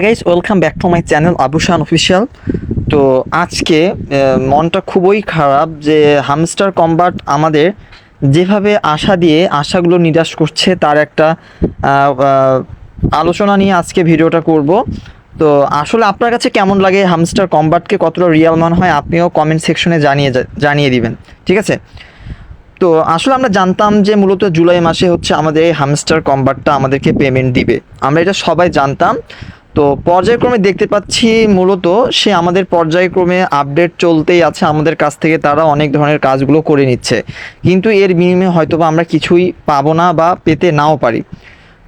Guys welcome back to my channel Abushan official তো আজকে মনটা খুবই খারাপ যে হামস্টার কম্বাট আমাদের যেভাবে আশা দিয়ে আশাগুলো নিরাশ করছে, তার একটা আলোচনা নিয়ে আজকে ভিডিওটা করব। তো আসলে আপনার কাছে কেমন লাগে হামস্টার কম্বাটকে কতটা রিয়াল মনে হয়? আপনিও কমেন্ট সেকশনে জানিয়ে জানিয়ে দিবেন, ঠিক আছে? তো আসলে আমরা জানতাম যে মূলত জুলাই মাসে হচ্ছে আমাদের হামস্টার কম্বাটটা আমাদেরকে পেমেন্ট দিবে। আমরা এটা সবাই জানতাম। তো পর্যায়ক্রমে দেখতে পাচ্ছি মূলত সে আমাদের পর্যায়ক্রমে আপডেট চলতেই আছে। আমাদের কাছ থেকে তারা অনেক ধরনের কাজগুলো করে নিচ্ছে। কিন্তু এর বিনিময়ে হয়তো বা আমরা কিছুই পাবো না বা পেতে নাও পারি।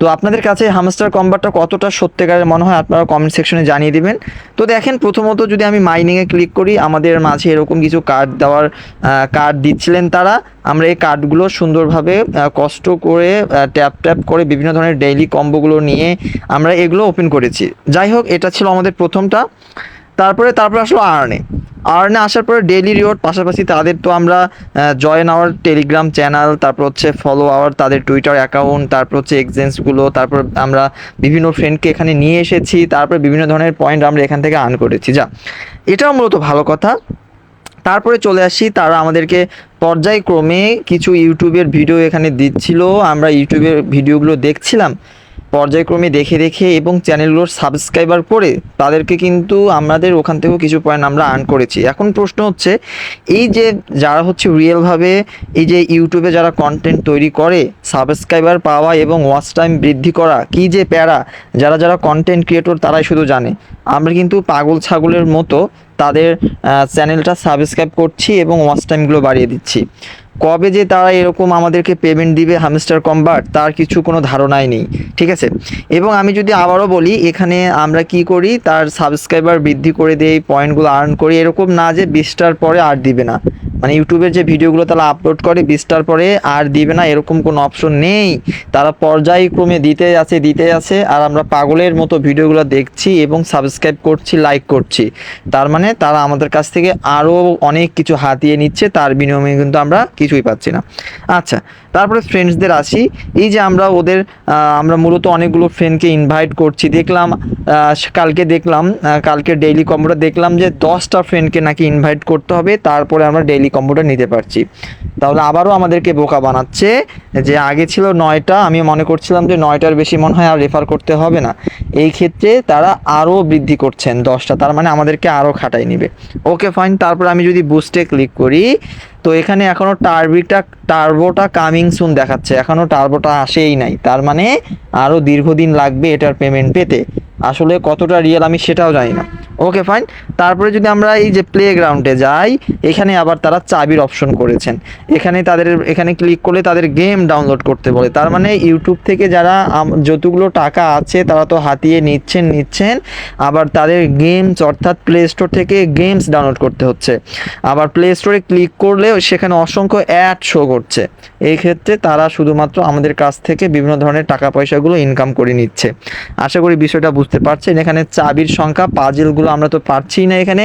তো আপনাদের কাছে হামস্টার কম্বাটটা কতটা সত্যিকারের মনে হয় আপনারা কমেন্ট সেকশনে জানিয়ে দিবেন। তো দেখেন, প্রথমত যদি আমি মাইনিংয়ে ক্লিক করি, আমাদের মাঝে এরকম কিছু কার্ড দেওয়ার কার্ড দিচ্ছিলেন তারা। আমরা এই কার্ডগুলো সুন্দরভাবে কষ্ট করে ট্যাপ ট্যাপ করে বিভিন্ন ধরনের ডেইলি কম্বোগুলো নিয়ে আমরা এগুলো ওপেন করেছি। যাই হোক, এটা ছিল আমাদের প্রথমটা। তারপরে তারপরে আসলো আর্নে আর্নে আসার পরে ডেইলি রিওয়ার্ড পাশাপাশি তাদের তো আমরা জয়েন আওয়ার টেলিগ্রাম চ্যানেল তারপর হচ্ছে ফলো আওয়ার তাদের টুইটার অ্যাকাউন্ট তারপর হচ্ছে এক্সচেঞ্জগুলো তারপর আমরা বিভিন্ন ফ্রেন্ডকে এখানে নিয়ে এসেছি, তারপরে বিভিন্ন ধরনের পয়েন্ট আমরা এখান থেকে আর্ন করেছি। যা, এটাও মূলত ভালো কথা। তারপরে চলে আসি, তারা আমাদেরকে পর্যায়ক্রমে কিছু ইউটিউবের ভিডিও এখানে দিচ্ছিল। আমরা ইউটিউবের ভিডিওগুলো দেখছিলাম। পর্যায়ক্রমে দেখে দেখে এবং চ্যানেলগুলোর সাবস্ক্রাইবার করে তাদেরকে কিন্তু আমাদের ওখান থেকেও কিছু পয়েন্ট আমরা আর্ন করেছি। এখন প্রশ্ন হচ্ছে, এই যে যারা হচ্ছে রিয়েলভাবে এই যে ইউটিউবে যারা কন্টেন্ট তৈরি করে সাবস্ক্রাইবার পাওয়া এবং ওয়াচ টাইম বৃদ্ধি করা, কি যে প্যারা, যারা যারা কন্টেন্ট ক্রিয়েটর তারাই শুধু জানে। আমরা কিন্তু পাগল ছাগলের মতো তাদের চ্যানেলটা সাবস্ক্রাইব করছি এবং ওয়াচ টাইমগুলো বাড়িয়ে দিচ্ছি। কবে যে তারা এরকম আমাদেরকে পেমেন্ট দিবে হামস্টার কম্বার্ট তার কিছু কোনো ধারণাই নেই, ঠিক আছে? এবং আমি যদি আবারও বলি, এখানে আমরা কি করি, তার সাবস্ক্রাইবার বৃদ্ধি করে দেই পয়েন্টগুলো আর্ন করি, এরকম না যে বিশটার পরে আর দিবে না। মানে ইউটিউবের যে ভিডিওগুলো তারা আপলোড করে বিশটার পরে আর দিবে না, এরকম কোনো অপশন নেই। তারা পর্যায়ক্রমে দিতে আছে দিতে আছে, আর আমরা পাগলের মতো ভিডিওগুলো দেখছি এবং সাবস্ক্রাইব করছি লাইক করছি। তার মানে তারা আমাদের কাছ থেকে আরও অনেক কিছু হাতিয়ে নিচ্ছে, তার বিনিময়ে কিন্তু আমরা কিছুই পাচ্ছি না। আচ্ছা তারপরে ফ্রেন্ডসদের আসি। এই যে আমরা ওদের আমরা মূলত অনেকগুলো ফ্রেন্ডকে ইনভাইট করছি। দেখলাম কালকে দেখলাম কালকে ডেইলি কম্পিউটার দেখলাম যে দশটা ফ্রেন্ডকে নাকি ইনভাইট করতে হবে, তারপরে আমরা ডেইলি কম্বোটা নিতে পারছি। তাহলে আবারও আমাদেরকে বোকা বানাচ্ছে যে আগে ছিল নয়টা, আমি মনে করছিলাম যে নয়টার বেশি মনে হয় আর রেফার করতে হবে না। এই ক্ষেত্রে তারা আরও বৃদ্ধি করছেন দশটা, তার মানে আমাদেরকে আরও খাটাই নেবে। ওকে ফাইন তারপর আমি যদি বুস্টে ক্লিক করি, তো এখানে এখনও টার্বিটা, টার্বোটা কামিং সুন দেখাচ্ছে। এখনও টার্বোটা আসেই নাই, তার মানে আরও দীর্ঘদিন লাগবে এটার পেমেন্ট পেতে। আসলে কতটা রিয়েল আমি সেটাও জানি না। ওকে ফাইন তারপরে যদি আমরা এই যে প্লে গ্রাউন্ডে যাই, এখানে আবার তারা চাবির অপশন করেছেন। এখানে তাদের, এখানে ক্লিক করলে তাদের গেম ডাউনলোড করতে বলে। তার মানে ইউটিউব থেকে যারা যতগুলো টাকা আছে, তারা তো হাতিয়ে নিচ্ছেন নিচ্ছেন। আবার তাদের গেমস অর্থাৎ প্লে স্টোর থেকে গেমস ডাউনলোড করতে হচ্ছে। আবার প্লে স্টোরে ক্লিক করলেও সেখানে অসংখ্য অ্যাড শো করছে। এই ক্ষেত্রে তারা শুধুমাত্র আমাদের কাছ থেকে বিভিন্ন ধরনের টাকা পয়সাগুলো ইনকাম করে নিচ্ছে। আশা করি বিষয়টা বুঝতে পারছেন এখানে চাবির সংখ্যা পাজেলগুলো আমরা তো পারছি না এখানে।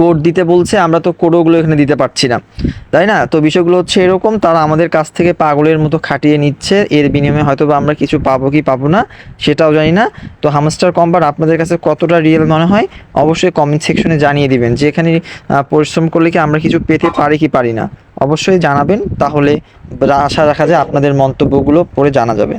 কোড দিতে বলছে, আমরা তো কোডগুলো এখানে দিতে পারছি না। তাই না? তো বিষয়গুলো হচ্ছে এরকম, তারা আমাদের কাছ থেকে পাগলের মতো খাটিয়ে নিচ্ছে। এর বিনিময়ে হয়তো বা আমরা কিছু পাবো কি পাবো না, সেটাও জানি না। তো হামস্টার কম্বার আপনাদের কাছে কতটা রিয়েল মনে হয়, অবশ্যই কমেন্ট সেকশনে জানিয়ে দিবেন। যে এখানে পরিশ্রম করলে কি আমরা কিছু পেতে পারি কি পারি না, অবশ্যই জানাবেন। তাহলে আশা রাখা যায় আপনাদের মন্তব্যগুলো পরে জানা যাবে।